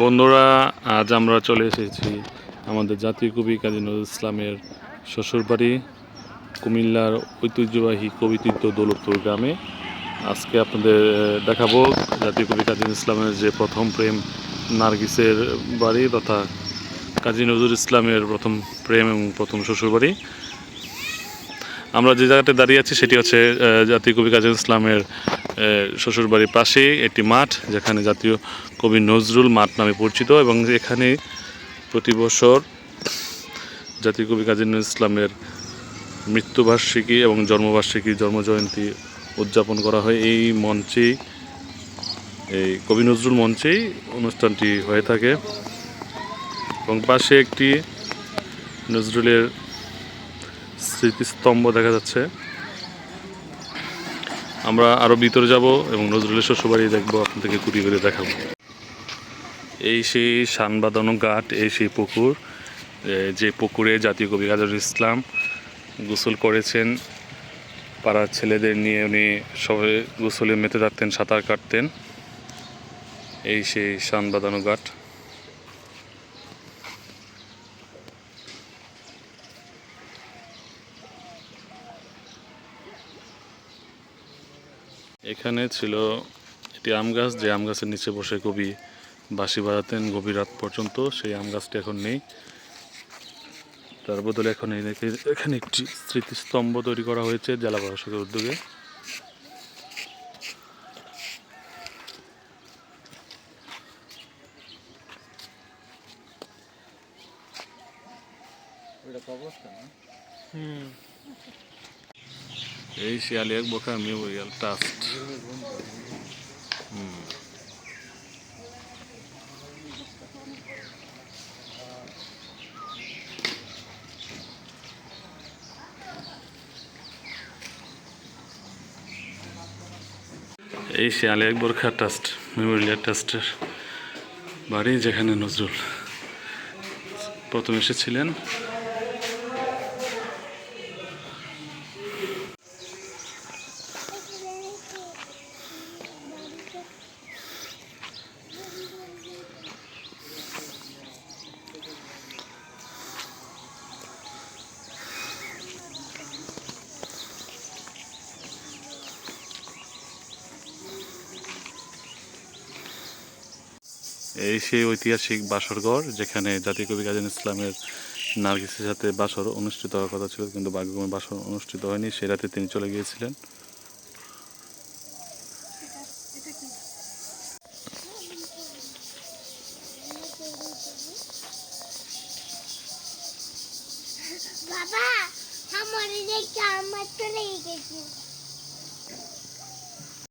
বন্ধুরা, আজ আমরা চলে এসেছি আমাদের জাতীয় কবি কাজী নজরুল ইসলামের শ্বশুরবাড়ি, কুমিল্লার ঐতিহ্যবাহী কবিতীর্থ দৌলতপুর গ্রামে। আজকে আপনাদের দেখাবো জাতীয় কবি কাজী ইসলামের যে প্রথম প্রেম নার্গিসের বাড়ি তথা কাজী নজরুল ইসলামের প্রথম প্রেম এবং প্রথম শ্বশুরবাড়ি। আমরা যে জায়গাতে দাঁড়িয়ে আছি সেটি হচ্ছে জাতীয় কবি কাজী ইসলামের শ্বশুরবাড়ির পাশে একটি মাঠ, যেখানে জাতীয় কবি নজরুল মাঠ নামে পরিচিত এবং এখানে প্রতি বছর জাতীয় কবি কাজী ইসলামের মৃত্যুবার্ষিকী এবং জন্মবার্ষিকী, জন্মজয়ন্তী উদযাপন করা হয়। এই মঞ্চেই, এই কবি নজরুল মঞ্চেই অনুষ্ঠানটি হয়ে থাকে। এবং পাশে একটি নজরুলের স্মৃতিস্তম্ভ দেখা যাচ্ছে। আমরা আরও ভিতরে যাব এবং নজরুলের শ্বশুরবাড়ি দেখব, আপনাদেরকে ঘুরি ঘুরে দেখাবো। এই সেই শান বাঁধানো ঘাট, এই সেই পুকুর যে পুকুরে জাতীয় কবি কাজী ইসলাম গোসল করেছেন। পাড়ার ছেলেদের নিয়ে উনি সবাই গোসলে মেতে থাকতেন, সাঁতার কাটতেন। এই সেই শান বাঁধানো ঘাট। এখানে ছিল একটি আম গাছ যে আম গাছের নিচে বসে কবি বাঁশি বাজাতেন গভীর রাত পর্যন্ত সেই আম গাছটি এখন নেই। তার বদলে এখন এই এখানে একটি স্মৃতিস্তম্ভ তৈরি করা হয়েছে জেলা প্রশাসকের উদ্যোগে। এই শিয়ালি এক বোকা মেমোরিয়াল ট্রাস্ট এই শিয়ালি এক বোরখা ট্রাস্ট মেমোরিয়াল ট্রাস্টের বাড়ি যেখানে নজরুল। প্রথম এসেছিলেন এই সেই ঐতিহাসিক বাসরঘর যেখানে জাতীয় কবি কাজী ইসলামের নার্গিসের সাথে বাসর অনুষ্ঠিত হওয়ার কথা ছিল, কিন্তু ভাগ্যক্রমে বাসর অনুষ্ঠিত হয়নি সেই রাতে তিনি চলে গিয়েছিলেন। বাবা, আমার আমার তো